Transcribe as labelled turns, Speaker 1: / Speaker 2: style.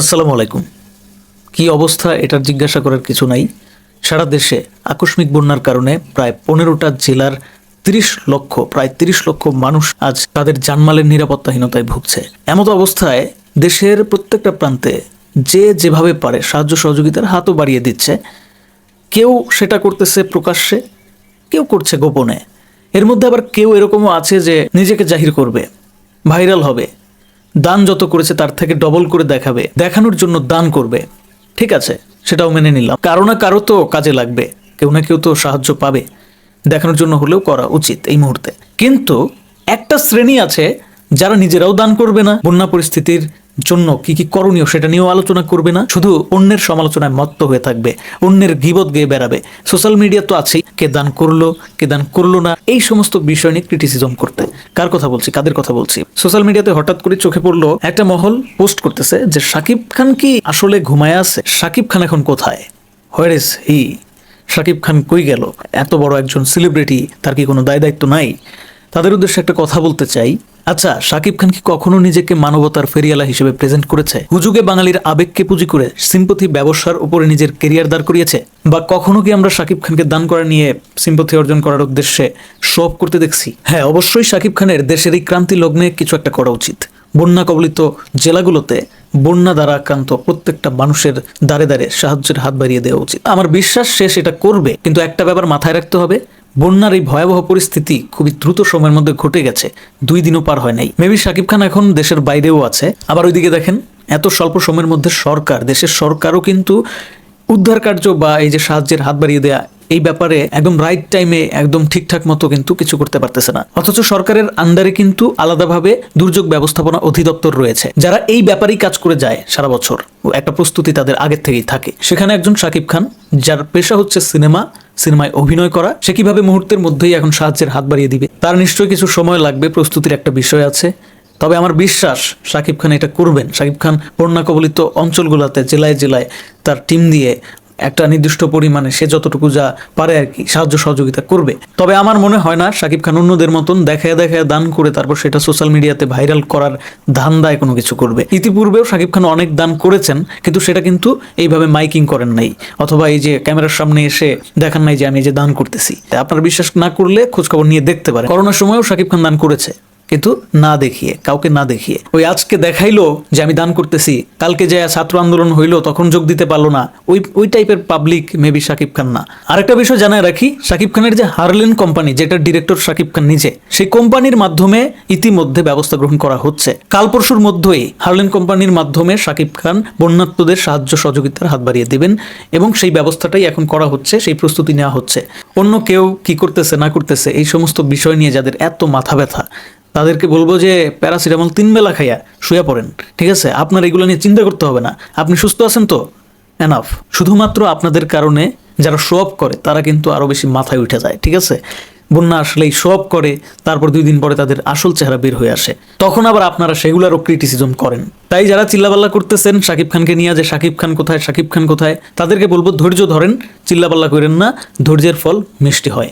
Speaker 1: আসসালামু আলাইকুম। কি অবস্থা এটার জিজ্ঞাসা করার কিছু নাই। সারা দেশে আকস্মিক বন্যার কারণে প্রায় পনেরোটা জেলার তিরিশ লক্ষ, প্রায় তিরিশ লক্ষ মানুষ আজ তাদের জানমালের নিরাপত্তাহীনতায় ভুগছে। এমতো অবস্থায় দেশের প্রত্যেকটা প্রান্তে যে যেভাবে পারে সাহায্য সহযোগিতার হাতও বাড়িয়ে দিচ্ছে। কেউ সেটা করতেছে প্রকাশ্যে, কেউ করছে গোপনে। এর মধ্যে আবার কেউ এরকমও আছে যে নিজেকে জাহির করবে, ভাইরাল হবে। দান যত করেছে তার থেকে ডবল করে দেখাবে, দেখানোর জন্য দান করবে। ঠিক আছে, সেটাও মেনে নিলাম। কারও না কারও তো কাজে লাগবে, কেউ না কেউ তো সাহায্য পাবে। দেখানোর জন্য হলেও করা উচিত এই মুহূর্তে। কিন্তু একটা শ্রেণি আছে যারা নিজেরাও দান করবে না। বন্যা পরিস্থিতির জন্য কি কি করণীয় সেটা নিয়েও আলোচনা করবে না। শুধু অন্যের সমালোচনায় মত্ত হয়ে থাকবে, অন্যের গিবত গেয়ে বেড়াবে। সোশ্যাল মিডিয়া তো আছেই, কে দান করল, কে দান করল না, এই সমস্ত বিষয় নিয়ে ক্রিটিসিজম করতে। কার কথা বলছি, কাদের কথা বলছি? সোশ্যাল মিডিয়াতে হঠাৎ করে চোখে পড়ল একটা মহল পোস্ট করতেছে যে সাকিব খান কি আসলে ঘুমায় আছে? সাকিব খান এখন কোথায়? Where is he Sakib Khan কই গেল? এত বড় একজন সেলিব্রিটি তার কি কোনো দায় দায়িত্ব নাই? তাদের উদ্দেশ্যে একটা কথা বলতে চাই। আচ্ছা শাকিব খান কি কখনো নিজেকে মানবতার ফেরিয়ালা হিসেবে প্রেজেন্ট করেছে? হুজুগে বাঙালির আবেগকে পুঁজি করে সিম্পথি ব্যবসার উপরে নিজের কেরিয়ার দাঁড় করিয়েছে? বা কখনো কি আমরা শাকিব খানকে দান করা নিয়ে সিম্পথি অর্জন করার উদ্দেশ্যে শো করতে দেখছি? হ্যাঁ অবশ্যই শাকিব খানের দেশের এই ক্রান্তি লগ্নে কিছু একটা করা উচিত। বন্যা কবলিত জেলাগুলোতে বন্যা দ্বারা আক্রান্ত প্রত্যেকটা মানুষের দাঁড়ে দাঁড়ে সাহায্যের হাত বাড়িয়ে দেওয়া উচিত। আমার বিশ্বাস সে সেটা করবে, কিন্তু একটা ব্যাপার মাথায় রাখতে হবে বন্যার এই ভয়াবহ পরিস্থিতি খুবই দ্রুত সময়ের মধ্যে ঘটে গেছে। দুই দিনও পার হয় নাই। মেবি শাকিব খান এখন দেশের বাইরেও আছে। আবার ওইদিকে দেখেন, এত স্বল্প সময়ের মধ্যে সরকার, দেশের সরকারও কিন্তু উদ্ধার কার্য বা এই যে সাহায্যের হাত বাড়িয়ে দেয়া, এই ব্যাপারে একদম রাইট টাইমে একদম ঠিকঠাক মতো কিন্তু কিছু করতে পারতেছে না। অথচ সরকারের আন্ডারে কিন্তু আলাদাভাবে দুর্যোগ ব্যবস্থাপনা অধিদপ্তর রয়েছে, যারা এই ব্যাপারেই কাজ করে যায় সারা বছর। একটা প্রস্তুতি তাদের আগের থেকেই থাকে। সেখানে একজন শাকিব খান, যার পেশা হচ্ছে সিনেমা সিনেমায় অভিনয় করা, সে কীভাবে মুহূর্তের মধ্যেই এখন সাহায্যের হাত বাড়িয়ে দিবে? তার নিশ্চয়ই কিছু সময় লাগবে, প্রস্তুতির একটা বিষয় আছে। তবে আমার বিশ্বাস, শাকিব খান এটা করবেন। শাকিব খান বন্যা কবলিত অঞ্চলগুলোতে, জেলায় জেলায় তার টিম দিয়ে একটা নির্দিষ্ট পরিমাণে সে যতটুকু যা পারে আর কি, সাহায্য সহযোগিতা করবে। তবে আমার মনে হয় না শাকিব খান অন্যদের মতন দেখায় দেখায় দান করে তারপর সেটা সোশ্যাল মিডিয়াতে ভাইরাল করার ধান্দায় কোনো কিছু করবে। ইতিপূর্বেও শাকিব খান অনেক দান করেছেন, কিন্তু সেটা কিন্তু এইভাবে মাইকিং করেন নাই, অথবা এই যে ক্যামেরার সামনে এসে দেখান নাই যে আমি যে দান করতেছি। আপনার বিশ্বাস না করলে খোঁজখবর নিয়ে দেখতে পারেন। করোনার সময়ও শাকিব খান দান করেছে। কিন্তু না দেখিয়ে, কাউকে না দেখিয়ে। ওই আজকে দেখাইলো যে আমি দান করতেছি, কালকে যে ছাত্র আন্দোলন হইল, তখন যোগ দিতে পারল না। ওই ওই টাইপের পাবলিক মেবি শাকিব খান না। আরেকটা বিষয় জানায় রাখি, শাকিব খানের যে হারলেন কোম্পানি যেটার ডিরেক্টর শাকিব খান নিজে, সেই কোম্পানির মাধ্যমে ইতিমধ্যে ব্যবস্থা গ্রহণ করা হচ্ছে। কাল পরশুর মধ্যেই হারলেন কোম্পানির মাধ্যমে শাকিব খান বন্যাত্মদের সাহায্য সহযোগিতার হাত বাড়িয়ে দেবেন এবং সেই ব্যবস্থাটাই এখন করা হচ্ছে, সেই প্রস্তুতি নেওয়া হচ্ছে। অন্য কেউ কি করতেছে, না করতেছে, এই সমস্ত বিষয় নিয়ে যাদের এত মাথা ব্যথা তাদেরকে বলব যে প্যারাসিটামল তিন বেলা খাইয়া শুয়ে পড়েন, ঠিক আছে? আপনার এগুলো নিয়ে চিন্তা করতে হবে না। আপনি সুস্থ আছেন তো? এনাফ শুধুমাত্র আপনাদের কারণে যারা শো অফ করে, তারা কিন্তু আরও বেশি মাথায় উঠে যায়, ঠিক আছে? বন্যা আসলেই অফ করে, তারপর দুই দিন পরে তাদের আসল চেহারা বের হয়ে আসে। তখন আবার আপনারা সেগুলারও ক্রিটিসিজম করেন। তাই যারা চিল্লাপাল্লা করতেছেন, শাকিব খানকে নিয়ে যে শাকিব খান কোথায়, শাকিব খান কোথায়, তাদেরকে বলব ধৈর্য ধরেন, চিল্লাপাল্লা করেন না, ধৈর্যের ফল মিষ্টি হয়।